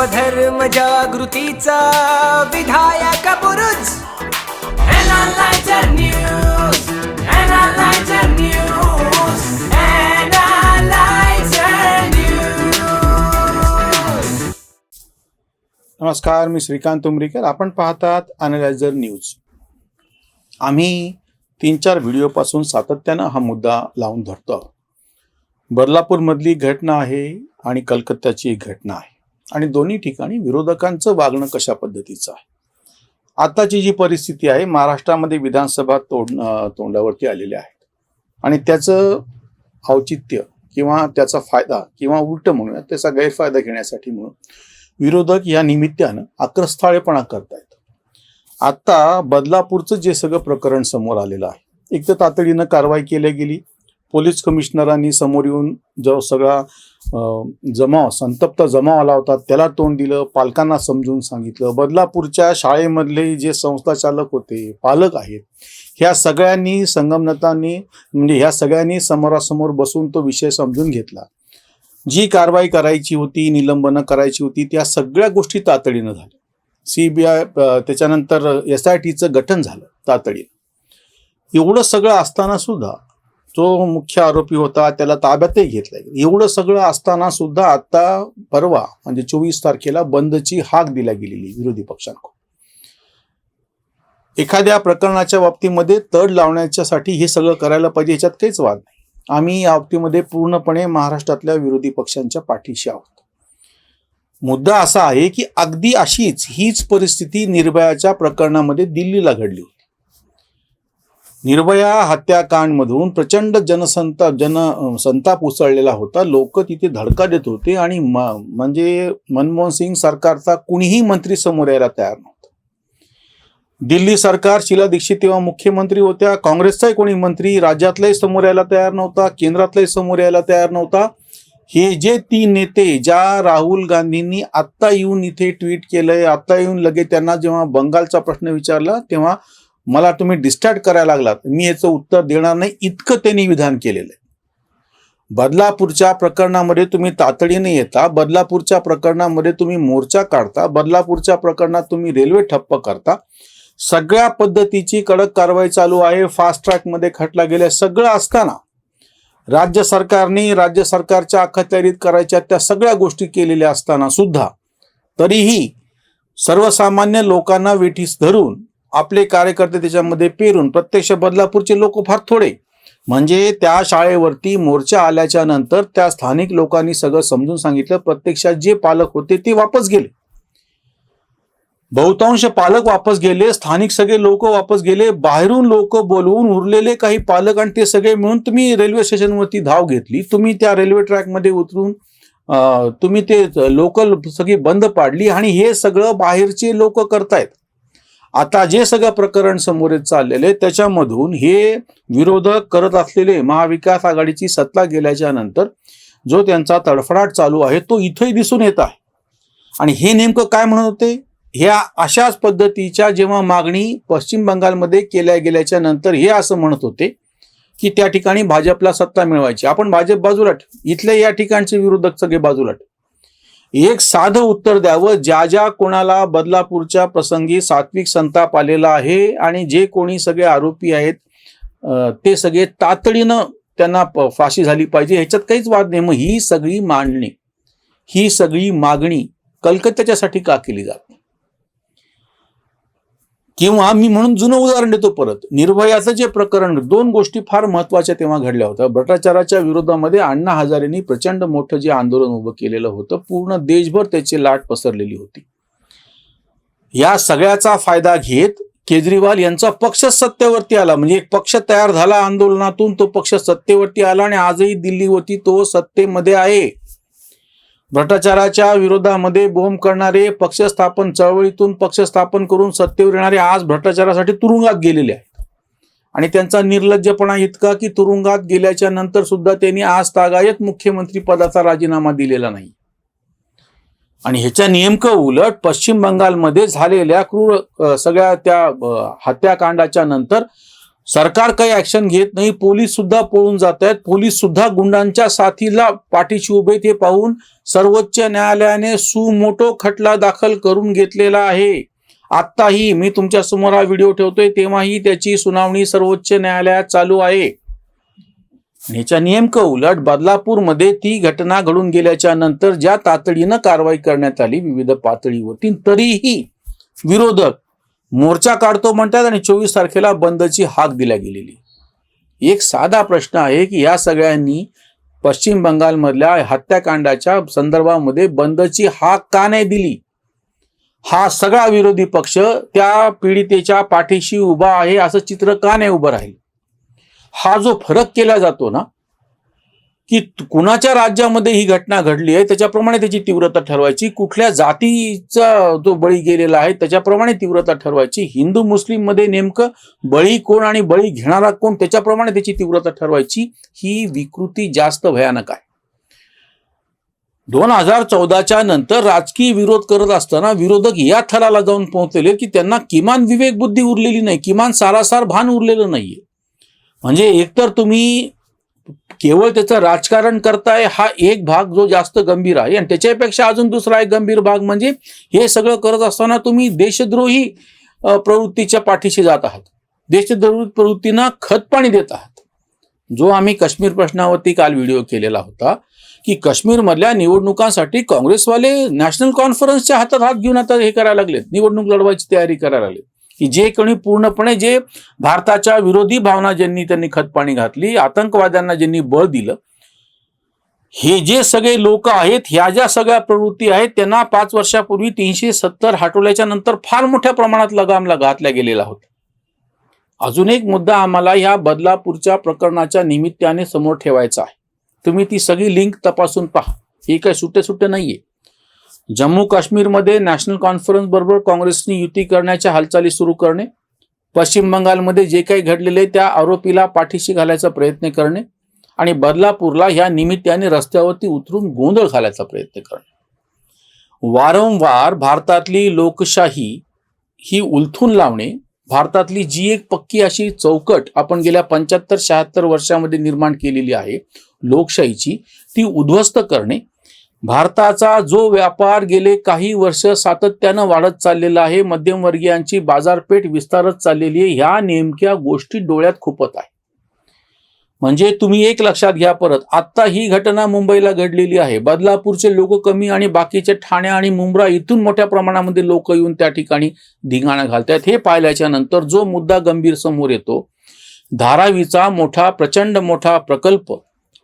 धर्म जागृतीचा विधायक बुरुज. नमस्कार मी श्रीकांत उमरीकर. आपण पाहतात अनालायझर न्यूज आम्ही तीन चार व्हिडिओपासून सातत्यानं हा मुद्दा लावून धरतो. आहोत. बदलापूरमधली घटना आहे आणि कलकत्त्याची एक घटना आहे. आणि दोन्ही ठिकाणी विरोधकांचं वागणं कशा पद्धतीचं आहे? आताची जी परिस्थिती आहे महाराष्ट्रामध्ये विधानसभा तोड तोंडावरती आलेली आहेत आणि त्याचं औचित्य किंवा त्याचा फायदा किंवा उलट म्हणूया त्याचा गैरफायदा घेण्यासाठी म्हणून विरोधक या निमित्तानं आक्रस्थाळेपणा करतायत. आता बदलापूरचं जे सगळं प्रकरण समोर आलेलं आहे एक तर तातडीनं कारवाई केली गेली. पोलीस कमिशनरांनी समोर येऊन जो सगळा जमाव संतप्त जमाव आला होता त्याला तोंड दिलं पालकांना समजून सांगितलं. बदलापूरच्या शाळेमधले जे संस्थाचालक होते पालक आहेत ह्या सगळ्यांनी संगमनतांनी म्हणजे ह्या सगळ्यांनी समोरासमोर बसून तो विषय समजून घेतला. जी कारवाई करायची होती निलंबनं करायची होती त्या सगळ्या गोष्टी तातडीनं झाल्या. सी बी आय त्याच्यानंतर एस आय टीचं गठन झालं तातडीनं. एवढं सगळं असताना सुद्धा जो मुख्य आरोपी होता त्याला ताब्यातही घेतलाय. एवढं सगळं असताना सुद्धा आता परवा म्हणजे चोवीस तारखेला बंदची हाक दिल्या गेलेली विरोधी पक्षांकडून. एखाद्या प्रकरणाच्या बाबतीमध्ये तड लावण्याच्यासाठी हे सगळं करायला पाहिजे याच्यात काहीच वाद नाही. आम्ही या बाबतीमध्ये पूर्णपणे महाराष्ट्रातल्या विरोधी पक्षांच्या पाठीशी आहोत. मुद्दा असा आहे की अगदी अशीच हीच परिस्थिती निर्भयाच्या प्रकरणामध्ये दिल्लीला घडली होती. निर्भया हत्याकांडमधून प्रचंड जनसंताप जन संताप उसळलेला होता. लोक तिथे धडका देत होते आणि म- म्हणजे मनमोहन सिंग सरकारचा कुणीही मंत्री समोर यायला तयार नव्हता. दिल्ली सरकार शीला दीक्षित तेव्हा मुख्यमंत्री होत्या. काँग्रेसचाही कोणी मंत्री राज्यातलाही समोर यायला तयार नव्हता. केंद्रातलाही समोर यायला तयार नव्हता. हे जे तीन नेते ज्या राहुल गांधींनी आत्ता येऊन इथे ट्विट केलंय आत्ता येऊन लगेच त्यांना जेव्हा बंगालचा प्रश्न विचारला तेव्हा मला तुम्ही डिस्टार्ट करायला लागलात मी याचं उत्तर देणार नाही इतकं त्यांनी विधान केलेलं आहे. बदलापूरच्या प्रकरणामध्ये तुम्ही तातडीने येता बदलापूरच्या प्रकरणामध्ये तुम्ही मोर्चा काढता बदलापूरच्या प्रकरणात तुम्ही रेल्वे ठप्प करता. सगळ्या पद्धतीची कडक कारवाई चालू आहे फास्ट ट्रॅकमध्ये खटला गेल्या सगळं असताना राज्य सरकारने राज्य सरकारच्या अखत्यारीत करायच्या त्या सगळ्या गोष्टी केलेल्या असताना सुद्धा तरीही सर्वसामान्य लोकांना वेठीस धरून आपले कार्यकर्ते त्याच्यामध्ये पेरून प्रत्यक्ष बदलापूरचे लोक फार थोडे. म्हणजे त्या शाळेवरती मोर्चा आल्याच्यानंतर त्या स्थानिक लोकांनी सगळं समजून सांगितलं प्रत्यक्षात जे पालक होते ते वापस गेले. बहुतांश पालक वापस गेले स्थानिक सगळे लोक वापस गेले बाहेरून लोक बोलवून उरलेले काही पालक आणि ते सगळे मिळून तुम्ही रेल्वे स्टेशनवरती धाव घेतली तुम्ही त्या रेल्वे ट्रॅकमध्ये उतरून तुम्ही ते लोकल सगळी बंद पाडली आणि हे सगळं बाहेरचे लोक करतायत. आता जे सगळं प्रकरण समोर येत चाललेले त्याच्यामधून हे विरोधक करत असलेले महाविकास आघाडीची सत्ता गेल्याच्यानंतर जो त्यांचा तडफडाट चालू आहे तो इथंही दिसून येत आहे. आणि हे नेमकं काय म्हणत होते? ह्या अशाच पद्धतीच्या जेव्हा मागणी पश्चिम बंगालमध्ये केल्या गेल्याच्यानंतर हे असं म्हणत होते की त्या ठिकाणी भाजपला सत्ता मिळवायची. आपण भाजप बाजूला इथल्या इथले या ठिकाणचे विरोधक सगळे बाजूला एक साधं उत्तर द्यावं. ज्या ज्या कोणाला बदलापूरच्या प्रसंगी सात्विक संताप आलेला आहे आणि जे कोणी सगळे आरोपी आहेत ते सगळे तातडीनं त्यांना फाशी झाली पाहिजे. ह्याच्यात काहीच वाद नाही. मग ही सगळी मांडणी ही सगळी मागणी कलकत्त्याच्यासाठी का केली जाते किंवा मी म्हणून जुनं उदाहरण देतो परत. निर्भयाचं जे प्रकरण दोन गोष्टी फार महत्त्वाच्या तेव्हा घडल्या होत्या. भ्रष्टाचाराच्या विरोधामध्ये अण्णा हजारेंनी प्रचंड मोठं जे आंदोलन उभं केलेलं होतं पूर्ण देशभर त्याची लाट पसरलेली होती. या सगळ्याचा फायदा घेत केजरीवाल यांचा पक्ष सत्तेवरती आला. म्हणजे एक पक्ष तयार झाला आंदोलनातून तो पक्ष सत्तेवरती आला आणि आजही दिल्लीवरती तो सत्तेमध्ये आहे. भ्रष्टाचाराच्या विरोधामध्ये बोंब करणारे पक्ष स्थापन चळवळीतून पक्ष स्थापन करून सत्तेवर येणारे आज भ्रष्टाचारासाठी तुरुंगात गेलेले आहेत. आणि त्यांचा निर्लज्जपणा इतका की तुरुंगात गेल्याच्यानंतर सुद्धा त्यांनी आज तागायत मुख्यमंत्री पदाचा राजीनामा दिलेला नाही. आणि ह्याच्या नेमकं उलट पश्चिम बंगालमध्ये झालेल्या क्रूर सगळ्या त्या हत्याकांडाच्या नंतर सरकार काही ऍक्शन घेत नाही पोलीस सुद्धा पळून जात आहेत. पोलीस सुद्धा गुंडांच्या साथीला पाठीशी उभे ते पाहून सर्वोच्च न्यायालयाने सुमोटो खटला दाखल करून घेतलेला आहे. आत्ताही मी तुमच्यासमोर हा व्हिडिओ ठेवतोय तेव्हाही त्याची सुनावणी सर्वोच्च न्यायालयात चालू आहे. याच्या नेमकं उलट बदलापूरमध्ये ती घटना घडून गेल्याच्यानंतर ज्या तातडीनं कारवाई करण्यात आली विविध पातळीवरती तरीही विरोधक मोर्चा काढतो म्हणतात आणि चोवीस तारखेला बंदची हाक दिल्या गेलेली. एक साधा प्रश्न आहे की या सगळ्यांनी पश्चिम बंगालमधल्या हत्याकांडाच्या संदर्भामध्ये बंदची हाक का नाही दिली? हा सगळा विरोधी पक्ष त्या पीडितेच्या पाठीशी उभा आहे असं चित्र का नाही उभं राहील? हा जो फरक केला जातो ना की कुणाच्या राज्यामध्ये ही घटना घडली आहे त्याच्याप्रमाणे त्याची तीव्रता ठरवायची. कुठल्या जातीचा जो बळी गेलेला आहे त्याच्याप्रमाणे तीव्रता ठरवायची. हिंदू मुस्लिममध्ये नेमकं बळी कोण आणि बळी घेणारा कोण त्याच्याप्रमाणे त्याची तीव्रता ठरवायची. ही विकृती जास्त भयानक आहे. दोन हजार चौदाच्या नंतर राजकीय विरोध करत असताना विरोधक या थराला जाऊन पोहोचलेले की त्यांना किमान विवेक बुद्धी उरलेली नाही किमान सारासार भान उरलेलं नाहीये. म्हणजे एकतर तुम्ही केवळ त्याचं राजकारण करताय हा एक भाग जो जास्त गंभीर आहे. आणि त्याच्यापेक्षा अजून दुसरा एक गंभीर भाग म्हणजे हे सगळं करत असताना तुम्ही देशद्रोही प्रवृत्तीच्या पाठीशी जात आहात. देशद्रोही प्रवृत्तींना खतपाणी देत आहात. जो आम्ही काश्मीर प्रश्नावरती काल व्हिडिओ केलेला होता की काश्मीरमधल्या निवडणुकांसाठी काँग्रेसवाले नॅशनल कॉन्फरन्सच्या हातात हात घेऊन आता हे करायला लागलेत. निवडणूक लढवायची तयारी करायला लागले की जे कोणी पूर्णपणे जे भारताच्या विरोधी भावना ज्यांनी त्यांनी खतपाणी घातली आतंकवाद्यांना ज्यांनी बळ दिलं हे जे सगळे लोक आहेत ह्या ज्या सगळ्या प्रवृत्ती आहेत त्यांना पाच वर्षापूर्वी तीनशे सत्तर हटवल्याच्या नंतर फार मोठ्या प्रमाणात लगामला घातल्या गेलेला होता अजून एक मुद्दा आम्हाला ह्या बदलापूरच्या प्रकरणाच्या निमित्ताने समोर ठेवायचा आहे. तुम्ही ती सगळी लिंक तपासून पहा. हे काय सुट्टे सुट्टे नाहीये. जम्मू काश्मीरमध्ये नॅशनल कॉन्फरन्स बरोबर काँग्रेसने युती करण्याच्या हालचाली सुरू करणे पश्चिम बंगालमध्ये जे काही घडलेले त्या आरोपीला पाठीशी घालायचा प्रयत्न करणे आणि बदलापूरला ह्या निमित्ताने रस्त्यावरती उतरून गोंधळ घालायचा प्रयत्न करणे. वारंवार भारतातली लोकशाही ही उलथून लावणे भारतातली जी एक पक्की अशी चौकट आपण गेल्या पंच्याहत्तर शहात्तर वर्षामध्ये निर्माण केलेली आहे लोकशाहीची ती उद्ध्वस्त करणे भारताचा जो व्यापार गेले काही वर्ष सातत्यानं वाढत चाललेला आहे. मध्यमवर्गीयांची बाजारपेठ विस्तारत चाललेली आहे. ह्या नेमक्या गोष्टी डोळ्यात खुपत आहे. म्हणजे तुम्ही एक लक्षात घ्या परत. आत्ता ही घटना मुंबईला घडलेली आहे. बदलापूरचे लोक कमी आणि बाकीचे ठाणे आणि मुंब्रा इथून मोठ्या प्रमाणामध्ये लोक येऊन त्या ठिकाणी धिंगाणा घालतात. हे पाहिल्याच्या नंतर जो मुद्दा गंभीर समोर येतो धारावीचा मोठा प्रचंड मोठा प्रकल्प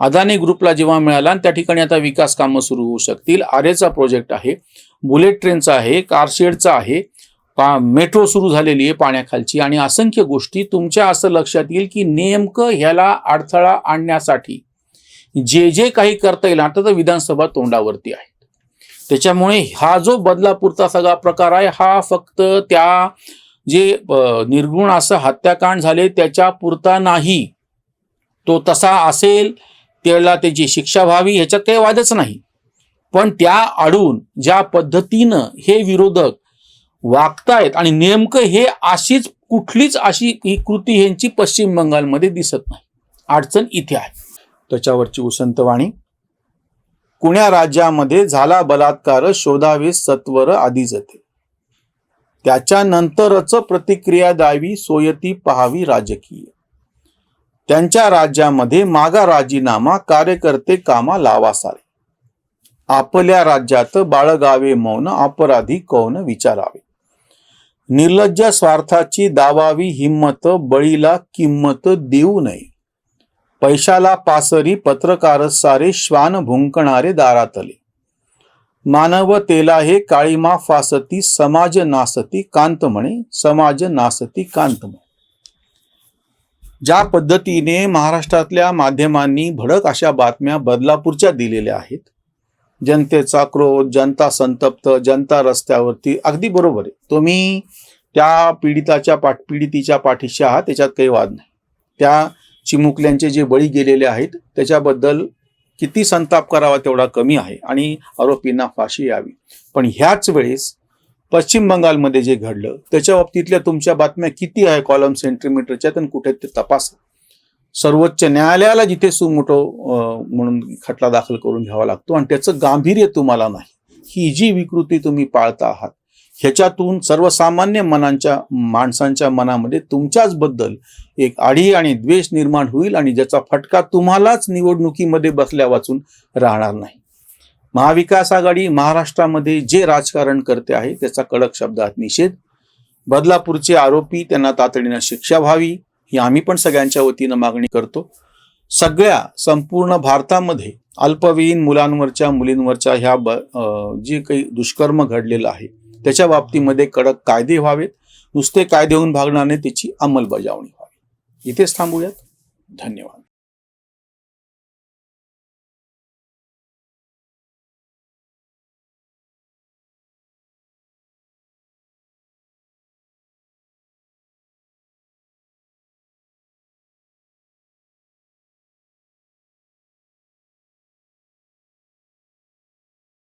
अदानी ग्रुपला जेव्हा मिळाला आणि त्या ठिकाणी आता विकास कामं सुरू होऊ शकतील. आरेचा प्रोजेक्ट आहे बुलेट ट्रेनचा आहे कारशेडचा आहे पा मेट्रो सुरू झालेली आहे पाण्याखालची. आणि असंख्य गोष्टी तुमच्या असं लक्षात येईल की नेमकं ह्याला अडथळा आणण्यासाठी जे जे काही करता येईल आता तर विधानसभा तोंडावरती आहे. त्याच्यामुळे हा जो बदलापूरचा सगळा प्रकार आहे हा फक्त त्या जे निर्गुण असं हत्याकांड झाले त्याच्या पुरता नाही. तो तसा असेल त्याला त्याची शिक्षा व्हावी ह्याच्यात काही वादच नाही. पण त्या आडून ज्या पद्धतीनं हे विरोधक वागतायत आणि नेमकं हे अशीच कुठलीच अशी ही कृती ह्यांची पश्चिम बंगालमध्ये दिसत नाही. अडचण इथे आहे. त्याच्यावरची उसंतवाणी कुण्या राज्यामध्ये झाला बलात्कार शोधावे सत्वर आधी जाते. त्याच्यानंतरच प्रतिक्रिया द्यावी सोयती पहावी राजकीय. त्यांच्या राज्यामध्ये मागा राजीनामा कार्यकर्ते कामा लावासावे आपल्या राज्यात बाळगावे मौन अपराधी कौन विचारावे. निर्लज्ज स्वार्थाची दावावी हिम्मत बळीला किंमत देऊ नये. पैशाला पासरी पत्रकार सारे श्वान भुंकणारे दारातले. मानवतेला हे काळीमा फासती समाज नासती कांत म्हणे समाज नासती कांत म्हणे. ज्या पद्धतीने महाराष्ट्रातल्या माध्यमांनी भडक अशा बातम्या बदलापूरच्या दिलेल्या आहेत. जनतेचा क्रोध जनता संतप्त जनता रस्त्यावरती अगदी बरोबर आहे. तुम्ही त्या पीडिताच्या पाठ पीडितीच्या पाठीशी आहात त्याच्यात काही वाद नाही. त्या चिमुकल्यांचे जे बळी गेलेले आहेत त्याच्याबद्दल किती संताप करावा तेवढा कमी आहे आणि आरोपींना फाशी यावी. पण ह्याच वेळेस पश्चिम बंगालमध्ये जे घडलं त्याच्या बाबतीतल्या तुमच्या बातम्या किती आहे कॉलम सेंटीमीटरच्या आणि कुठे ते तपासा सर्वोच्च न्यायालयाला जिथे सुमोटो म्हणून खटला दाखल करून घ्यावा लागतो आणि त्याचं गांभीर्य तुम्हाला नाही. ही जी विकृती तुम्ही पाळता आहात ह्याच्यातून सर्वसामान्य मनांच्या माणसांच्या मनामध्ये तुमच्याच बद्दल एक आढी आणि द्वेष निर्माण होईल आणि ज्याचा फटका तुम्हालाच निवडणुकीमध्ये बसल्या वाचून राहणार नाही. महाविकास आघाडी महाराष्ट्रामध्ये जे राजकारण करते आहे त्याचा कडक शब्दात निषेध. बदलापूरचे आरोपी त्यांना तातडीनं शिक्षा व्हावी ही आम्ही पण सगळ्यांच्या वतीनं मागणी करतो. सगळ्या संपूर्ण भारतामध्ये अल्पवयीन मुलांवरच्या मुलींवरच्या ह्या ब जे काही दुष्कर्म घडलेलं आहे त्याच्या बाबतीमध्ये कडक कायदे व्हावेत. नुसते कायदे होऊन भागणार नाही त्याची अंमलबजावणी व्हावी. इथेच थांबूयात. धन्यवाद.